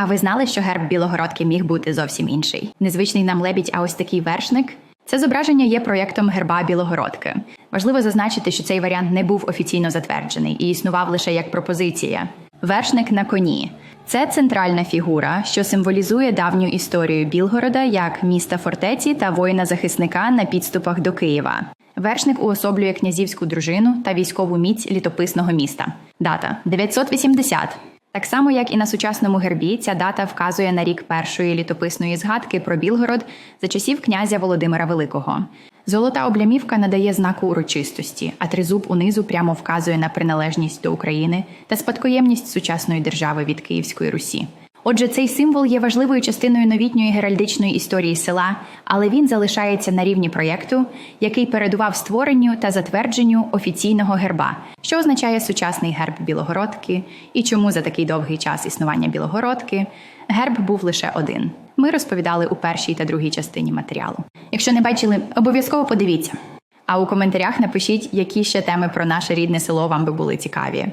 А ви знали, що герб Білогородки міг бути зовсім інший? Незвичний нам лебідь, а ось такий вершник. Це зображення є проєктом герба Білогородки. Важливо зазначити, що цей варіант не був офіційно затверджений і існував лише як пропозиція. Вершник на коні це центральна фігура, що символізує давню історію Білгорода як міста фортеці та воїна-захисника на підступах до Києва. Вершник уособлює князівську дружину та військову міць літописного міста. Дата 980. Так само, як і на сучасному гербі, ця дата вказує на рік першої літописної згадки про Білгород за часів князя Володимира Великого. Золота облямівка надає знаку урочистості, а тризуб унизу прямо вказує на приналежність до України та спадкоємність сучасної держави від Київської Русі. Отже, цей символ є важливою частиною новітньої геральдичної історії села, але він залишається на рівні проєкту, який передував створенню та затвердженню офіційного герба, що означає сучасний герб Білогородки, і чому за такий довгий час існування Білогородки герб був лише один. Ми розповідали у першій та другій частині матеріалу. Якщо не бачили, обов'язково подивіться. А у коментарях напишіть, які ще теми про наше рідне село вам би були цікаві.